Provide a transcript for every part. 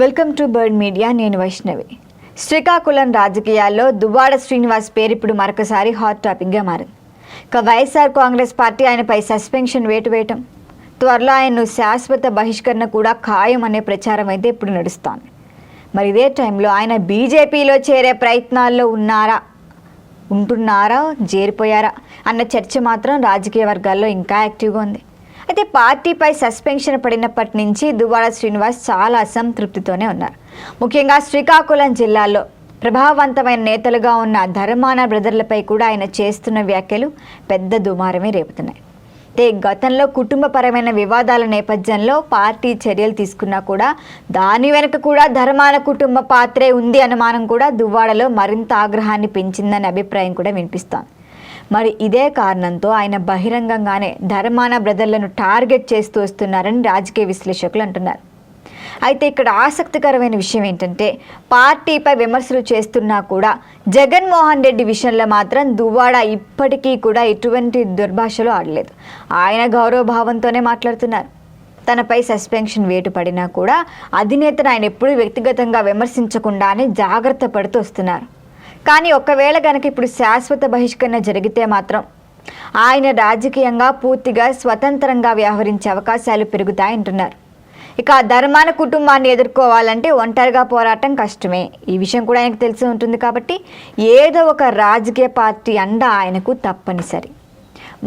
Welcome to bird media నేను వైష్ణవి. శ్రీకాకుళం రాజకీయాల్లో దువ్వాడ శ్రీనివాస్ పేరు ఇప్పుడు మరొకసారి హాట్ టాపిక్గా మారింది. ఇక వైఎస్ఆర్ కాంగ్రెస్ పార్టీ ఆయనపై సస్పెన్షన్ వేటు వేయటం త్వరలో ఆయన్ను శాశ్వత బహిష్కరణ కూడా ఖాయం అనే ప్రచారం అయితే ఇప్పుడు నడుస్తోంది. మరి ఇదే టైంలో ఆయన బీజేపీలో చేరే ప్రయత్నాల్లో ఉన్నారా? ఉంటున్నారా? చేరిపోయారా అన్న చర్చ మాత్రం రాజకీయ వర్గాల్లో ఇంకా యాక్టివ్గా ఉంది. అయితే పార్టీపై సస్పెన్షన్ పడినప్పటి నుంచి దువ్వాడ శ్రీనివాస్ చాలా అసంతృప్తితోనే ఉన్నారు. ముఖ్యంగా శ్రీకాకుళం జిల్లాలో ప్రభావవంతమైన నేతలుగా ఉన్న ధర్మాన బ్రదర్లపై కూడా ఆయన చేస్తున్న వ్యాఖ్యలు పెద్ద దుమారమే రేపుతున్నాయి. అయితే గతంలో కుటుంబపరమైన వివాదాల నేపథ్యంలో పార్టీ చర్యలు తీసుకున్నా కూడా దాని వెనుక కూడా ధర్మాన కుటుంబ పాత్రే ఉంది అనుమానం కూడా దువ్వాడలో మరింత ఆగ్రహాన్ని పెంచిందనే అభిప్రాయం కూడా వినిపిస్తోంది. మరి ఇదే కారణంతో ఆయన బహిరంగంగానే ధర్మాన బ్రదర్లను టార్గెట్ చేస్తూ వస్తున్నారని రాజకీయ విశ్లేషకులు అంటున్నారు. అయితే ఇక్కడ ఆసక్తికరమైన విషయం ఏంటంటే పార్టీపై విమర్శలు చేస్తున్నా కూడా జగన్మోహన్ రెడ్డి విషయంలో మాత్రం దువ్వాడ ఇప్పటికీ కూడా ఎటువంటి దుర్భాషలు ఆడలేదు. ఆయన గౌరవభావంతోనే మాట్లాడుతున్నారు. తనపై సస్పెన్షన్ వేటు పడినా కూడా అధినేతను ఆయన ఎప్పుడూ వ్యక్తిగతంగా విమర్శించకుండానే జాగ్రత్త పడుతూ వస్తున్నారు. కానీ ఒకవేళ గనక ఇప్పుడు శాశ్వత బహిష్కరణ జరిగితే మాత్రం ఆయన రాజకీయంగా పూర్తిగా స్వతంత్రంగా వ్యవహరించే అవకాశాలు పెరుగుతాయంటున్నారు. ఇక ధర్మాన కుటుంబాన్ని ఎదుర్కోవాలంటే ఒంటరిగా పోరాటం కష్టమే. ఈ విషయం కూడా ఆయనకు తెలిసి ఉంటుంది కాబట్టి ఏదో ఒక రాజకీయ పార్టీ అండ ఆయనకు తప్పనిసరి.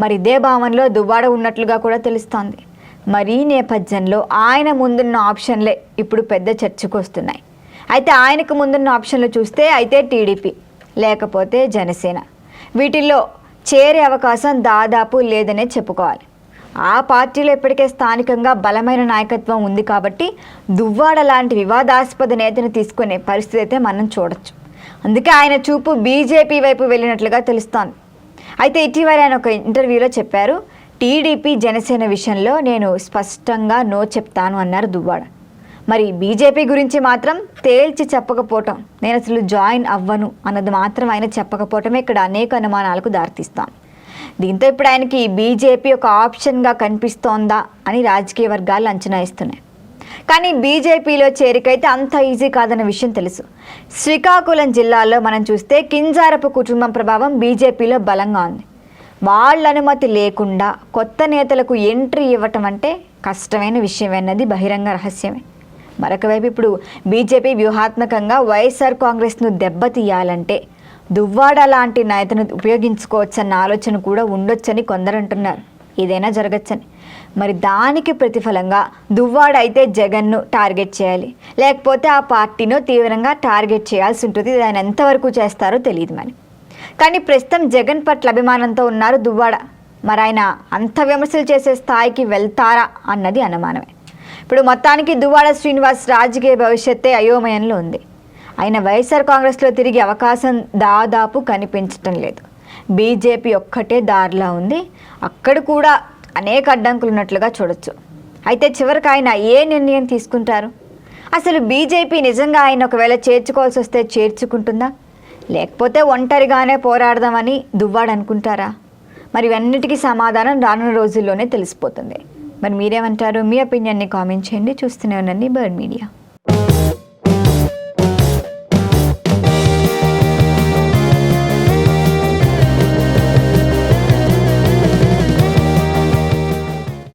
మరి ఇదే భావనలో దువ్వాడ ఉన్నట్లుగా కూడా తెలుస్తోంది. మరి ఈ నేపథ్యంలో ఆయన ముందున్న ఆప్షన్లే ఇప్పుడు పెద్ద చర్చకు వస్తున్నాయి. అయితే ఆయనకు ముందున్న ఆప్షన్లు చూస్తే అయితే టీడీపీ లేకపోతే జనసేన. వీటిల్లో చేరే అవకాశం దాదాపు లేదనే చెప్పుకోవాలి. ఆ పార్టీలో ఇప్పటికే స్థానికంగా బలమైన నాయకత్వం ఉంది కాబట్టి దువ్వాడ లాంటి వివాదాస్పద నేతను తీసుకునే పరిస్థితి అయితే మనం చూడొచ్చు. అందుకే ఆయన చూపు బీజేపీ వైపు వెళ్ళినట్లుగా తెలుస్తోంది. అయితే ఇటీవల ఆయన ఒక ఇంటర్వ్యూలో చెప్పారు టీడీపీ జనసేన విషయంలో నేను స్పష్టంగా నో చెప్తాను అన్నారు దువ్వాడ. మరి బీజేపీ గురించి మాత్రం తేల్చి చెప్పకపోవటం. నేను అసలు జాయిన్ అవ్వను అన్నది మాత్రం ఆయన చెప్పకపోవటమే ఇక్కడ అనేక అనుమానాలకు దారితీస్తాను దీంతో ఇప్పుడు ఆయనకి బీజేపీ ఒక ఆప్షన్గా కనిపిస్తోందా అని రాజకీయ వర్గాలు అంచనా ఇస్తున్నాయి కానీ బీజేపీలో చేరికైతే అంత ఈజీ కాదన్న విషయం తెలుసు. శ్రీకాకుళం జిల్లాలో మనం చూస్తే కింజారపు కుటుంబం ప్రభావం బీజేపీలో బలంగా ఉంది. వాళ్ళ అనుమతి లేకుండా కొత్త నేతలకు ఎంట్రీ ఇవ్వటం అంటే కష్టమైన విషయమన్నది బహిరంగ రహస్యమే. మరొక వైపు ఇప్పుడు బీజేపీ వ్యూహాత్మకంగా వైఎస్ఆర్ కాంగ్రెస్ను దెబ్బతీయాలంటే దువ్వాడ లాంటి నేతను ఉపయోగించుకోవచ్చన్న ఆలోచన కూడా ఉండొచ్చని కొందరు అంటున్నారు ఏదైనా జరగచ్చని? మరి దానికి ప్రతిఫలంగా దువ్వాడ అయితే జగన్ను టార్గెట్ చేయాలి. లేకపోతే ఆ పార్టీను తీవ్రంగా టార్గెట్ చేయాల్సి ఉంటుంది. దాన్ని ఆయన ఎంతవరకు చేస్తారో తెలియదు మరి. కానీ ప్రస్తుతం జగన్ పట్ల అభిమానంతో ఉన్నారు దువ్వాడ. మరి ఆయన అంత విమర్శలు చేసే స్థాయికి వెళ్తారా అన్నది అనుమానమే. ఇప్పుడు మొత్తానికి దువ్వాడ శ్రీనివాస్ రాజకీయ భవిష్యత్తే అయోమయంలో ఉంది. ఆయన వైఎస్ఆర్ కాంగ్రెస్లో తిరిగే అవకాశం దాదాపు కనిపించటం లేదు. బీజేపీ ఒక్కటే దారిలా ఉంది. అక్కడ కూడా అనేక అడ్డంకులు ఉన్నట్లుగా చూడొచ్చు. అయితే చివరికి ఆయన ఏ నిర్ణయం తీసుకుంటారు? అసలు బీజేపీ నిజంగా ఆయన ఒకవేళ చేర్చుకోవాల్సి వస్తే చేర్చుకుంటుందా? లేకపోతే ఒంటరిగానే పోరాడదామని దువ్వాడు అనుకుంటారా? మరి ఇవన్నిటికీ సమాధానం రానున్న రోజుల్లోనే తెలిసిపోతుంది. మరి మీరేమంటారు మీ ఒపీనియన్ని కామెంట్ చేయండి. చూస్తూనే ఉండండి బర్డ్ మీడియా